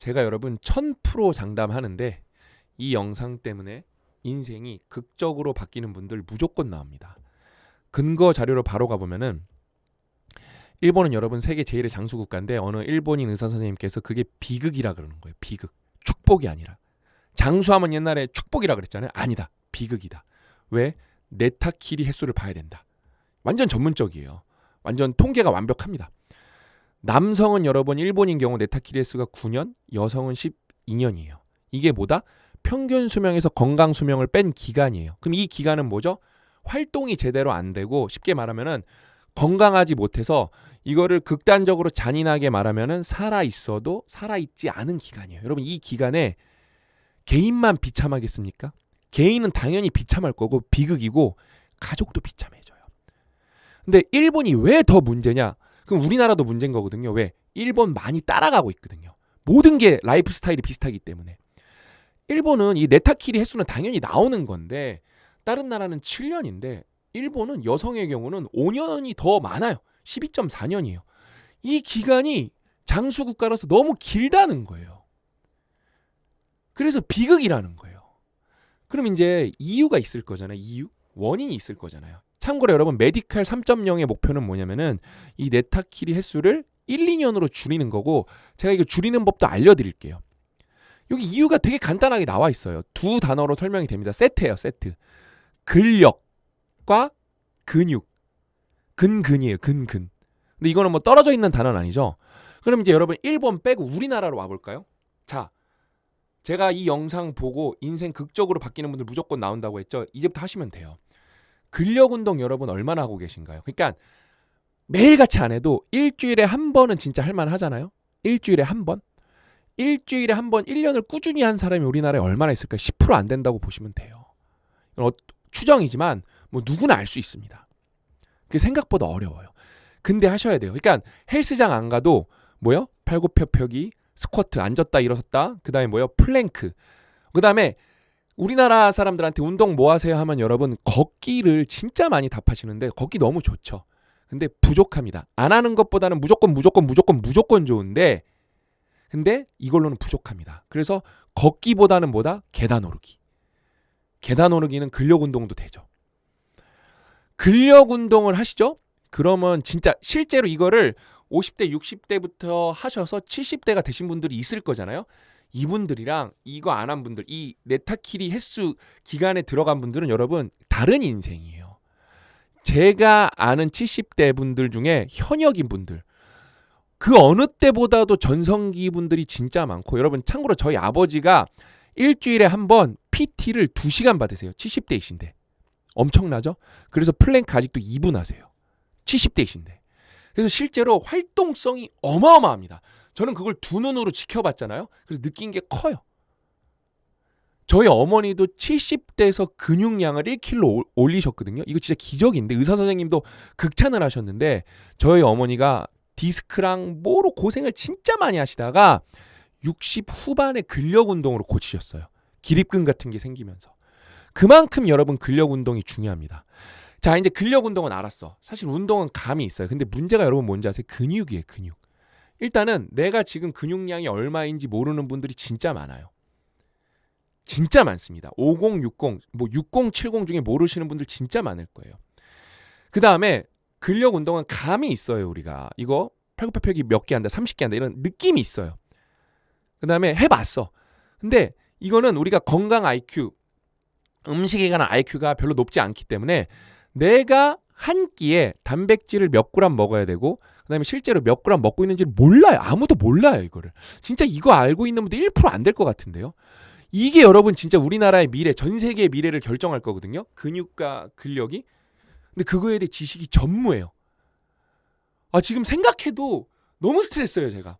제가 여러분 1000% 장담하는데 이 영상 때문에 인생이 극적으로 바뀌는 분들 무조건 나옵니다. 근거 자료로 바로 가보면은 일본은 여러분 세계 제일의 장수 국가인데 어느 일본인 의사 선생님께서 그게 비극이라 그러는 거예요. 비극. 축복이 아니라. 장수하면 옛날에 축복이라 그랬잖아요. 아니다. 비극이다. 왜? 네타키리 횟수를 봐야 된다. 완전 전문적이에요. 완전 통계가 완벽합니다. 남성은 여러분 일본인 경우 네타키리 횟수가 9년, 여성은 12년이에요. 이게 뭐다? 평균 수명에서 건강 수명을 뺀 기간이에요. 그럼 이 기간은 뭐죠? 활동이 제대로 안 되고 쉽게 말하면은 건강하지 못해서 이거를 극단적으로 잔인하게 말하면은 살아 있어도 살아 있지 않은 기간이에요. 여러분 이 기간에 개인만 비참하겠습니까? 개인은 당연히 비참할 거고 비극이고 가족도 비참해져요. 근데 일본이 왜 더 문제냐? 그럼 우리나라도 문제인 거거든요. 왜? 일본 많이 따라가고 있거든요. 모든 게 라이프 스타일이 비슷하기 때문에. 일본은 이 네타키리 횟수는 당연히 나오는 건데 다른 나라는 7년인데 일본은 여성의 경우는 5년이 더 많아요. 12.4년이에요. 이 기간이 장수 국가라서 너무 길다는 거예요. 그래서 비극이라는 거예요. 그럼 이제 이유가 있을 거잖아요. 이유? 원인이 있을 거잖아요. 참고로 여러분 메디칼 3.0의 목표는 뭐냐면은 이 네타키리 횟수를 1, 2년으로 줄이는 거고 제가 이거 줄이는 법도 알려드릴게요. 여기 이유가 되게 간단하게 나와 있어요. 두 단어로 설명이 됩니다. 세트예요, 세트. 근력과 근육. 근근이에요, 근근. 근데 이거는 뭐 떨어져 있는 단어는 아니죠. 그럼 이제 여러분 일본 빼고 우리나라로 와볼까요? 자, 제가 이 영상 보고 인생 극적으로 바뀌는 분들 무조건 나온다고 했죠. 이제부터 하시면 돼요. 근력 운동 여러분 얼마나 하고 계신가요? 그러니까 매일같이 안 해도 일주일에 한 번은 진짜 할 만 하잖아요. 일주일에 한 번. 일주일에 한 번 1년을 꾸준히 한 사람이 우리나라에 얼마나 있을까? 10%안 된다고 보시면 돼요. 어, 추정이지만 뭐 누구나 알 수 있습니다. 그게 생각보다 어려워요. 근데 하셔야 돼요. 그러니까 헬스장 안 가도 뭐요? 팔굽혀펴기, 스쿼트, 앉았다 일어섰다. 그 다음에 뭐요? 플랭크. 그 다음에 우리나라 사람들한테 운동 뭐 하세요 하면 여러분 걷기를 진짜 많이 답하시는데 걷기 너무 좋죠. 근데 부족합니다. 안 하는 것보다는 무조건 무조건 무조건 무조건 좋은데 근데 이걸로는 부족합니다. 그래서 걷기보다는 뭐다? 계단 오르기. 계단 오르기는 근력 운동도 되죠. 근력 운동을 하시죠? 그러면 진짜 실제로 이거를 50대, 60대부터 하셔서 70대가 되신 분들이 있을 거잖아요. 이분들이랑 이거 안 한 분들, 이 네타키리 횟수 기간에 들어간 분들은 여러분 다른 인생이에요. 제가 아는 70대 분들 중에 현역인 분들, 그 어느 때보다도 전성기 분들이 진짜 많고 여러분 참고로 저희 아버지가 일주일에 한 번 PT를 2시간 받으세요. 70대이신데. 엄청나죠? 그래서 플랭크 아직도 2분 하세요. 70대이신데. 그래서 실제로 활동성이 어마어마합니다. 저는 그걸 두 눈으로 지켜봤잖아요. 그래서 느낀 게 커요. 저희 어머니도 70대에서 근육량을 1kg 올리셨거든요. 이거 진짜 기적인데 의사 선생님도 극찬을 하셨는데 저희 어머니가 디스크랑 뭐로 고생을 진짜 많이 하시다가 60 후반에 근력 운동으로 고치셨어요. 기립근 같은 게 생기면서. 그만큼 여러분 근력 운동이 중요합니다. 자, 이제 근력 운동은 알았어. 사실 운동은 감이 있어요. 근데 문제가 여러분 뭔지 아세요? 근육이에요, 근육. 일단은 내가 지금 근육량이 얼마인지 모르는 분들이 진짜 많아요. 진짜 많습니다. 50, 60, 뭐 60, 70 중에 모르시는 분들 진짜 많을 거예요. 그 다음에 근력 운동은 감이 있어요, 우리가. 이거 팔굽혀펴기 몇 개 한다, 30개 한다 이런 느낌이 있어요. 그 다음에 해봤어. 근데 이거는 우리가 건강 IQ, 음식에 관한 IQ가 별로 높지 않기 때문에 내가 한 끼에 단백질을 몇 그램 먹어야 되고 그다음에 실제로 몇 그램 먹고 있는지를 몰라요. 아무도 몰라요, 이거를. 진짜 이거 알고 있는 분들 1%안 될 것 같은데요. 이게 여러분 진짜 우리나라의 미래, 전 세계의 미래를 결정할 거거든요. 근육과 근력이. 근데 그거에 대해 지식이 전무해요. 아, 지금 생각해도 너무 스트레스예요, 제가.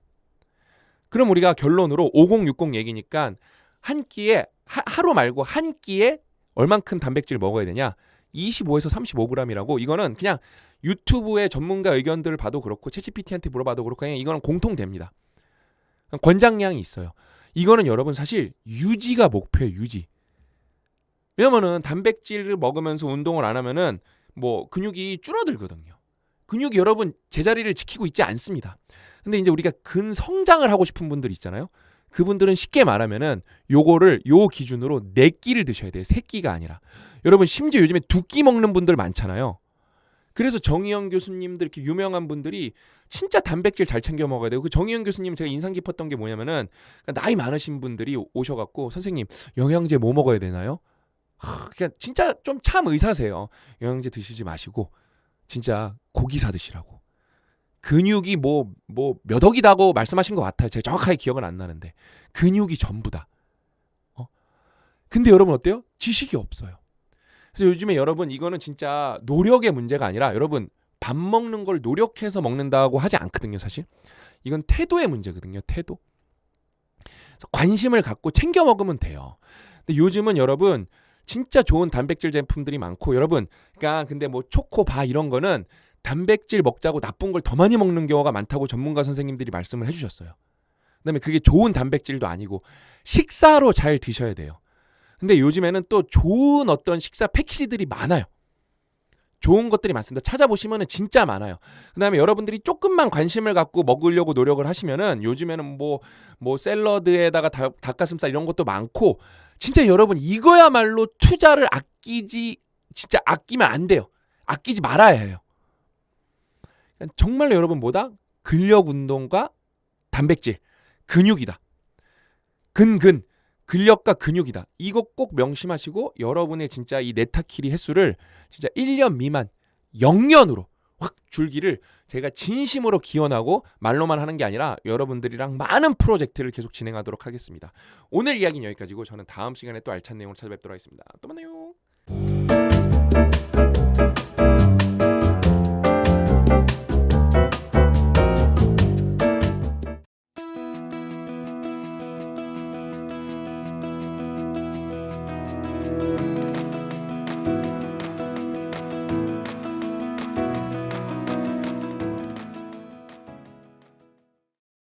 그럼 우리가 결론으로 5060 얘기니까 한 끼에 하, 하루 말고 한 끼에 얼만큼 단백질 먹어야 되냐? 25에서 35g이라고 이거는 그냥 유튜브의 전문가 의견들을 봐도 그렇고 채찌PT한테 물어봐도 그렇고 그냥 이거는 공통됩니다. 권장량이 있어요. 이거는 여러분 사실 유지가 목표예요, 유지. 왜냐면은 단백질을 먹으면서 운동을 안 하면은 뭐 근육이 줄어들거든요. 근육이 여러분 제자리를 지키고 있지 않습니다. 근데 이제 우리가 근성장을 하고 싶은 분들 있잖아요. 그분들은 쉽게 말하면은 요거를 요 기준으로 네 끼를 드셔야 돼요. 세 끼가 아니라. 여러분 심지어 요즘에 두 끼 먹는 분들 많잖아요. 그래서 정의영 교수님들 이렇게 유명한 분들이 진짜 단백질 잘 챙겨 먹어야 돼요. 그 정의영 교수님 제가 인상 깊었던 게 뭐냐면은 그러니까 나이 많으신 분들이 오셔갖고 선생님 영양제 뭐 먹어야 되나요? 하, 그냥 진짜 좀 참 의사세요. 영양제 드시지 마시고 진짜 고기 사 드시라고. 근육이 뭐 뭐 몇 억이다고 말씀하신 것 같아요. 제가 정확하게 기억은 안 나는데 근육이 전부다. 어? 근데 여러분 어때요? 지식이 없어요. 그래서 요즘에 여러분 이거는 진짜 노력의 문제가 아니라 여러분 밥 먹는 걸 노력해서 먹는다고 하지 않거든요, 사실. 이건 태도의 문제거든요, 태도. 그래서 관심을 갖고 챙겨 먹으면 돼요. 근데 요즘은 여러분 진짜 좋은 단백질 제품들이 많고 여러분 그러니까 근데 뭐 초코바 이런 거는 단백질 먹자고 나쁜 걸 더 많이 먹는 경우가 많다고 전문가 선생님들이 말씀을 해주셨어요. 그다음에 그게 좋은 단백질도 아니고 식사로 잘 드셔야 돼요. 근데 요즘에는 또 좋은 어떤 식사 패키지들이 많아요. 좋은 것들이 많습니다. 찾아보시면은 진짜 많아요. 그 다음에 여러분들이 조금만 관심을 갖고 먹으려고 노력을 하시면은 요즘에는 뭐 뭐 샐러드에다가 닭, 닭가슴살 이런 것도 많고 진짜 여러분 이거야말로 투자를 아끼지 진짜 아끼면 안 돼요. 아끼지 말아야 해요. 정말로 여러분 뭐다? 근력 운동과 단백질, 근육이다. 근근 근력과 근육이다. 이거 꼭 명심하시고 여러분의 진짜 이 네타키리 횟수를 진짜 1년 미만 0년으로 확 줄기를 제가 진심으로 기원하고 말로만 하는 게 아니라 여러분들이랑 많은 프로젝트를 계속 진행하도록 하겠습니다. 오늘 이야기는 여기까지고 저는 다음 시간에 또 알찬 내용으로 찾아뵙도록 하겠습니다. 또 만나요. you